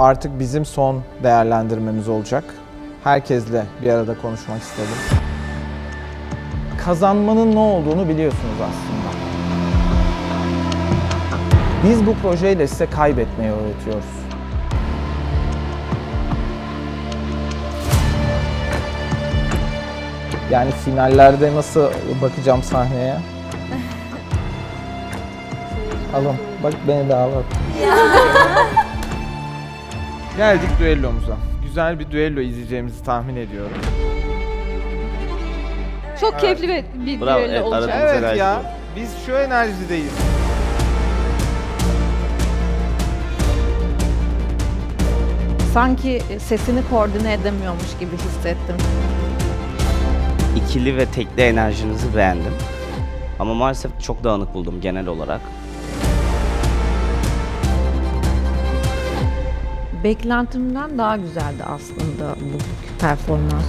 artık bizim son değerlendirmemiz olacak. Herkesle bir arada konuşmak istedim. Kazanmanın ne olduğunu biliyorsunuz aslında. Biz bu projeyle size kaybetmeyi öğretiyoruz. Yani finallerde nasıl bakacağım sahneye? Alın. Bak beni de ağlat. Geldik düellomuza. Güzel bir düello izleyeceğimizi tahmin ediyorum. Çok keyifli bir, bir Bravo, düello evet, olacak. aradığımız Evet enerji ya. Biz şu enerjideyiz. Sanki sesini koordine edemiyormuş gibi hissettim. İkili ve tekli enerjinizi beğendim. Ama maalesef çok dağınık buldum genel olarak. Beklentimden daha güzeldi aslında bu performans.